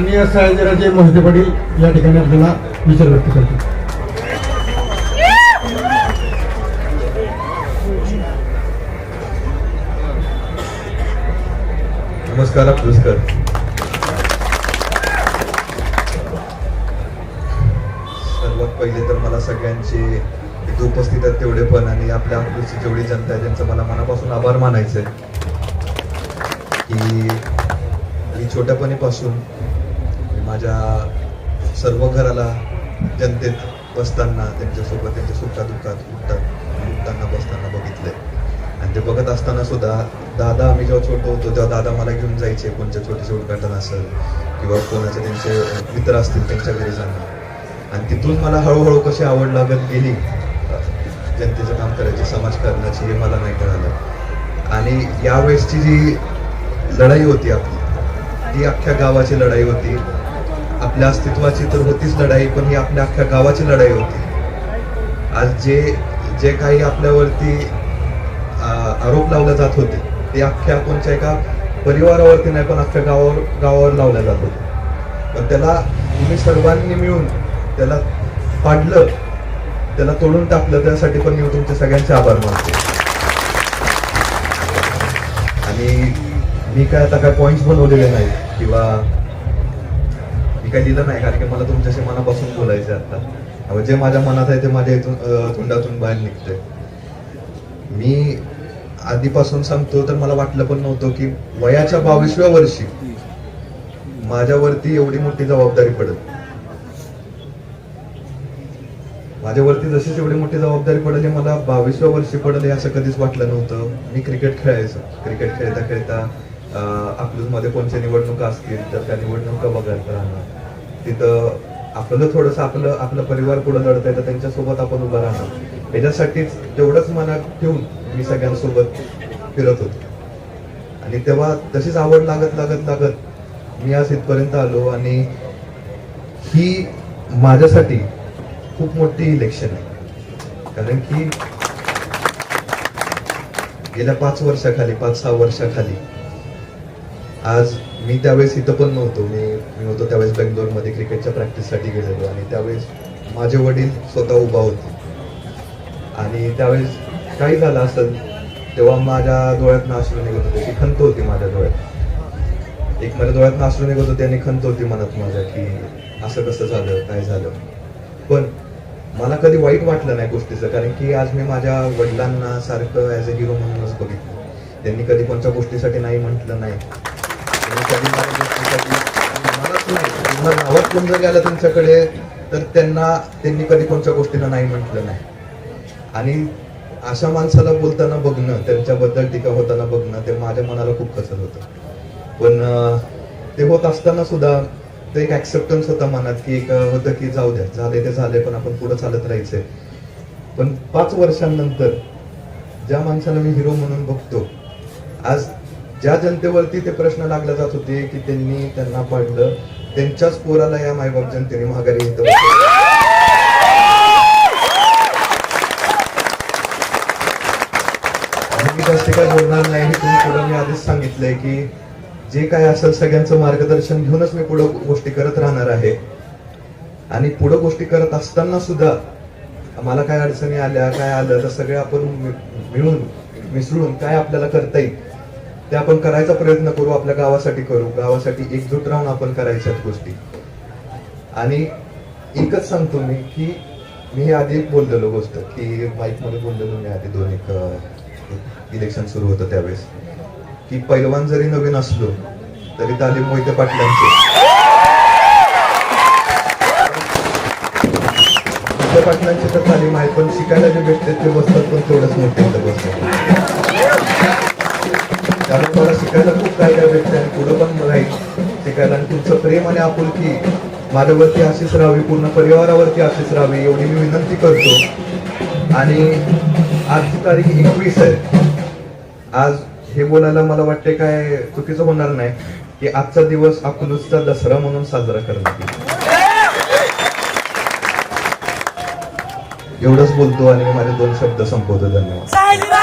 माननीय सयाजीराजे मोहिते पाटील या ठिकाणी आपल्याला विचार व्यक्त करतो. नमस्कार नमस्कार. सर्वात पहिले तर मला सगळ्यांचे इथे उपस्थित आहेत तेवढे पण आणि आपल्या अकलूजची जेवढी जनता आहे त्यांचं मला मनापासून आभार मानायचं आहे की मी छोट्यापणीपासून माझ्या सर्व घराला जनतेत बसताना त्यांच्यासोबत त्यांच्या सुखादुःखात उठतात उठताना बसताना बघितलंय. आणि ते बघत असताना सुद्धा दादा आम्ही जेव्हा छोटं होतो तेव्हा दादा मला घेऊन जायचे कोणच्या छोटेसे उद्घाटन असेल किंवा कोणाचे त्यांचे मित्र असतील त्यांच्या घरी जाणं. आणि तिथून मला हळूहळू कशी आवड लागत गेली जनतेचं काम करायची समाजकारणाची हे मला नाही कळालं. आणि यावेळेसची जी लढाई होती आपली ती अख्ख्या गावाची लढाई होती. आपल्या अस्तित्वाची तर होतीच लढाई पण ही आपल्या अख्ख्या गावाची लढाई होती. आज जे जे काही आपल्यावरती आरोप लावले जात होते ते अख्ख्या कोणच्या एका परिवारावरती नाही पण अख्ख्या गावावर गावावर लावले जात होते. पण त्याला तुम्ही सर्वांनी मिळून त्याला पाडलं त्याला तोडून टाकलं त्यासाठी पण मी तुमचे सगळ्यांचे आभार मानतो. आणि मी काय आता काय पॉईंट्स बनवलेले नाही किंवा मी काय दिलं नाही कारण की मला तुमच्याशी मनापासून बोलायचं आता. जे माझ्या मनात आहे ते माझ्या इथून तोंडातून बाहेर निघते मी आधीपासून सांगतो तर मला वाटलं पण नव्हतं की वयाच्या बावीसव्या वर्षी माझ्यावरती एवढी मोठी जबाबदारी पडत माझ्यावरती जशीच एवढी मोठी जबाबदारी पडेल हे मला बावीसव्या वर्षी पडेल हे असं कधीच वाटलं नव्हतं. मी क्रिकेट खेळायचो. क्रिकेट खेळता खेळता आपल्यामध्ये कोणत्या निवडणुका असतील तर त्या निवडणुका बघायला राहणार. तिथं आपलं थोडंसं आपलं आपलं परिवार पुढे लढत आहे तर त्यांच्यासोबत आपण उभं राहणार. याच्यासाठीच तेवढंच मनात ठेवून मी सगळ्यांसोबत फिरत होतो. आणि तेव्हा तशीच आवड लागत लागत लागत मी आज इथपर्यंत आलो आणि ही माझ्यासाठी खूप मोठी इलेक्शन आहे. कारण की गेल्या पाच वर्षाखाली पाच सहा वर्षाखाली आज मी त्यावेळेस इथं पण नव्हतो. मी मी होतो त्यावेळेस बेंगलोरमध्ये क्रिकेटच्या प्रॅक्टिससाठी गेलेलो आणि त्यावेळेस माझे वडील स्वतः उभा होते. आणि त्यावेळेस काही झालं असेल तेव्हा माझ्या डोळ्यात नाश्रू निघत होते. की खंत होती माझ्या डोळ्यात. एक माझ्या डोळ्यात नाश्रू निघत होते आणि खंत होती मनात माझ्या की असं कसं झालं काय झालं. पण मला कधी वाईट वाटलं नाही गोष्टीचं कारण की आज मी माझ्या वडिलांना सारखं ॲज अ हिरो म्हणूनच बघितलं. त्यांनी कधी कोणत्या गोष्टीसाठी नाही म्हटलं नाही. कोण जर गेलं त्यांच्याकडे तर त्यांना त्यांनी कधी कोणत्या गोष्टीला नाही म्हटलं नाही. आणि अशा माणसाला बोलताना बघणं त्यांच्याबद्दल टीका होताना बघणं ते माझ्या मनाला खूप कसत होतं. पण ते होत असताना सुद्धा ते एक ऍक्सेप्टन्स होता मनात की एक होतं की जाऊ द्या झाले ते झाले पण आपण पुढे चालत राहायचंय. पण पाच वर्षांनंतर ज्या माणसाला मी हिरो म्हणून बघतो आज ज्या जनतेवरती ते प्रश्न लागले जात होते की त्यांनी त्यांना पाडलं त्यांच्याच पोराला या मायबाप जनतेने माघारी इथं आणि मी जास्त काय बोलणार नाही हे तुम्ही पुढे मी आधीच सांगितलंय की जे काय असेल सगळ्यांचं मार्गदर्शन घेऊनच मी पुढे गोष्टी करत राहणार आहे. आणि पुढे गोष्टी करत असताना सुद्धा मला काय अडचणी आल्या काय आलं तर सगळे आपण मिळून मिसळून काय आपल्याला करता येईल? ते आपण करायचा प्रयत्न करू आपल्या गावासाठी करू. गावासाठी एकजूट राहून आपण करायच्यात गोष्टी. आणि एकच सांगतो मी की मी हे आधी बोललेलो गोष्ट की माईकमध्ये बोललेलो मी आधी दोन एक इलेक्शन सुरू होतं त्यावेळेस. की पैलवान जरी नवीन असलो तरी तालीम मोहिते पाटलांचे. मोहिते पाटलांची तर तालीम आहे पण शिकायला जे भेटते ते बसतात पण तेवढंच मोठे बसतात कारण मला शिकायला खूप काय काय भेटतं आणि पुढं पण राहील. शिकायला आणि तुमचं प्रेम आणि आपुलकी माझ्यावरती अशीच राहावी पूर्ण परिवारावरती अशीच राहावी एवढी मी विनंती करतो. आणि आजची तारीख एकवीस आहे. आज हे बोलायला मला वाटते काय चुकीचं होणार नाही की आजचा दिवस अकलूजचा दसरा म्हणून साजरा करणार. एवढंच बोलतो आणि माझे दोन शब्द संपवतो. धन्यवाद.